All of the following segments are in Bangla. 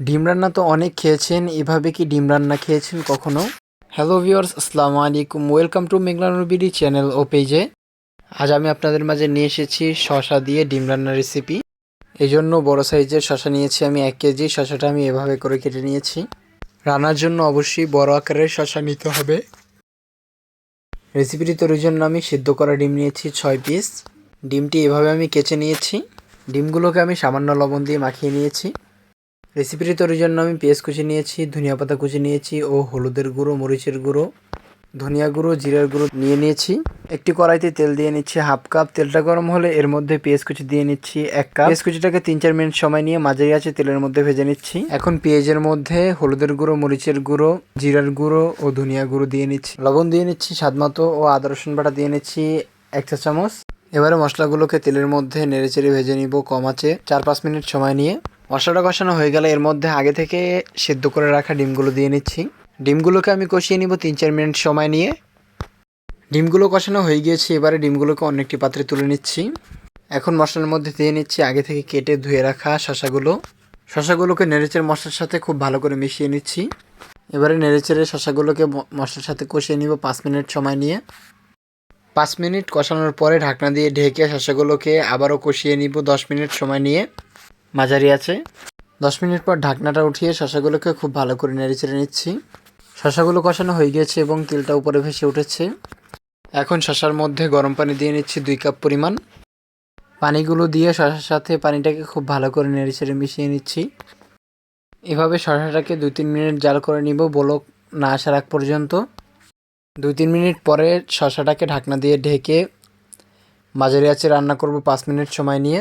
ডিম রান্না তো অনেক খেয়েছেন, এভাবে কি ডিম রান্না খেয়েছেন কখনো? হ্যালো ভিউয়ার্স আসসালামু আলাইকুম। Welcome to Meghlanur BD channel ও পেজে আজ আমি আপনাদের মাঝে নিয়ে এসেছি শশা দিয়ে ডিম রান্নার রেসিপি এই জন্য বড় সাইজের শশা নিয়েছি আমি, এক কেজি। শশাটা আমি এভাবে করে কেটে নিয়েছি। রান্নার জন্য অবশ্যই বড় আকারের শশা নিতে হবে। রেসিপিটি তৈরির জন্য আমি সিদ্ধ করা ডিম নিয়েছি ছয় পিস ডিমটি এভাবে আমি কেচে নিয়েছি। ডিমগুলোকে আমি সামান্য লবণ দিয়ে মাখিয়ে নিয়েছি। রেসিপিটি তৈরির জন্য আমি পেঁয়াজ কুচি নিয়েছি, ধনিয়া পাতা কুচি নিয়েছি ও হলুদের গুঁড়ো, মরিচের গুঁড়ো, ধনিয়া গুঁড়ো, জিরার গুঁড়ো নিয়ে নিয়েছি। একটি কড়াইতে তেল দিয়ে নিচ্ছি হাফ কাপ। তেলটা গরম হলে এর মধ্যে পেঁয়াজ কুচি দিয়ে নিচ্ছি এক কাপ। পেঁয়াজ কুচিটাকে তিন চার মিনিট সময় নিয়ে মাঝারি আছে তেলের মধ্যে ভেজে নিচ্ছি। এখন পেঁয়াজের মধ্যে হলুদের গুঁড়ো, মরিচের গুঁড়ো, জিরার গুঁড়ো ও ধনিয়া গুঁড়ো দিয়ে নিচ্ছি। লবণ দিয়ে নিচ্ছি স্বাদ মতো ও আদা, রসুন বাটা দিয়ে নিচ্ছি এক চা চামচ এবারে মশলাগুলোকে তেলের মধ্যে নেড়েচেড়ে ভেজে নিব কম আছে চার পাঁচ মিনিট সময় নিয়ে। মশলাটা কষানো হয়ে গেলে এর মধ্যে আগে থেকে সেদ্ধ করে রাখা ডিমগুলো দিয়ে নিচ্ছি। ডিমগুলোকে আমি কষিয়ে নিব তিন চার মিনিট সময় নিয়ে। ডিমগুলো কষানো হয়ে গিয়েছে, এবারে ডিমগুলোকে অন্য একটি পাত্রে তুলে নিচ্ছি। এখন মশলার মধ্যে দিয়ে নিচ্ছি আগে থেকে কেটে ধুয়ে রাখা শশাগুলো। শশাগুলোকে নেড়েচেড়ে মশলার সাথে খুব ভালো করে মিশিয়ে নিচ্ছি। এবারে নেড়েচেড়ে শশাগুলোকে মশলার সাথে কষিয়ে নিব পাঁচ মিনিট সময় নিয়ে। পাঁচ মিনিট কষানোর পরে ঢাকনা দিয়ে ঢেকে শশাগুলোকে আবারও কষিয়ে নিব দশ মিনিট সময় নিয়ে। মাঝারি আছে। দশ মিনিট পর ঢাকনাটা উঠিয়ে শশাগুলোকে খুব ভালো করে নেড়ে চেড়ে নিচ্ছি। শশাগুলো কষানো হয়ে গিয়েছে এবং তেলটা উপরে ভেসে উঠেছে। এখন শশার মধ্যে গরম পানি দিয়ে নিচ্ছি দুই কাপ পরিমাণ। পানিগুলো দিয়ে শশার সাথে পানিটাকে খুব ভালো করে নেড়ে চেড়ে মিশিয়ে নিচ্ছি। এভাবে শশাটাকে দুই তিন মিনিট জাল করে নিব বলক না আসার আগ পর্যন্ত। দুই তিন মিনিট পরে শশাটাকে ঢাকনা দিয়ে ঢেকে মাঝারি আঁচে রান্না করব পাঁচ মিনিট সময় নিয়ে।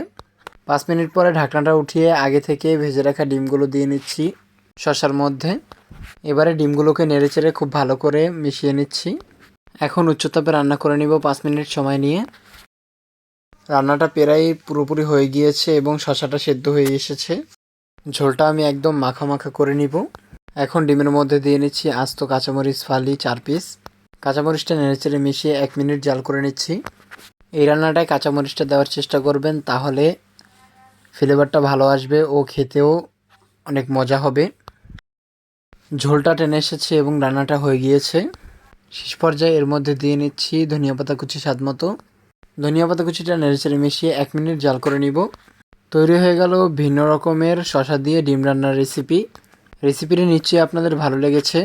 পাঁচ মিনিট পরে ঢাকনাটা উঠিয়ে আগে থেকে ভেজে রাখা ডিমগুলো দিয়ে নিচ্ছি শশার মধ্যে। এবারে ডিমগুলোকে নেড়েচেড়ে খুব ভালো করে মিশিয়ে নিচ্ছি। এখন উচ্চতাপে রান্না করে নিব পাঁচ মিনিট সময় নিয়ে। রান্নাটা প্রায় পুরোপুরি হয়ে গিয়েছে এবং শশাটা সেদ্ধ হয়ে এসেছে। ঝোলটা আমি একদম মাখা মাখা করে নিব। এখন ডিমের মধ্যে দিয়ে নিচ্ছি আস্ত কাঁচামরিচ, ফালি, চার পিস। কাঁচামরিচটা নেড়েচেড়ে মিশিয়ে এক মিনিট জাল করে নিচ্ছি। এই রান্নাটায় কাঁচামরিচটা দেওয়ার চেষ্টা করবেন, তাহলে ফ্লেভারটা ভালো আসবে, ও খেতেও অনেক মজা হবে। ঝোলটা টেনে এসেছে এবং রান্নাটা হয়ে গিয়েছে। শেষ পর্যায়ে এর মধ্যে দিয়ে নিচ্ছি ধনিয়া পাতা কুচি স্বাদ মতো। ধনিয়া পাতা কুচিটা নেড়েচেড়ে মিশিয়ে এক মিনিট জাল করে নিব। তৈরি হয়ে গেল ভিন্ন রকমের শশা দিয়ে ডিম রান্নার রেসিপি রেসিপিটি নিশ্চয়ই আপনাদের ভালো লেগেছে।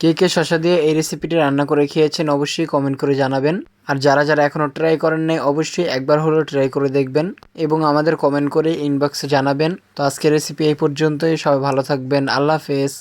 কে কে শশা দিয়ে এই রেসিপিটি রান্না করে খেয়েছেন অবশ্যই কমেন্ট করে জানাবেন। আর যারা যারা এখনও ট্রাই করেন নাই, অবশ্যই একবার হলেও ট্রাই করে দেখবেন এবং আমাদের কমেন্ট করে ইনবক্সে জানাবেন। তো আজকের রেসিপি এই পর্যন্তই, সবাই ভালো থাকবেন, আল্লাহ হাফেজ।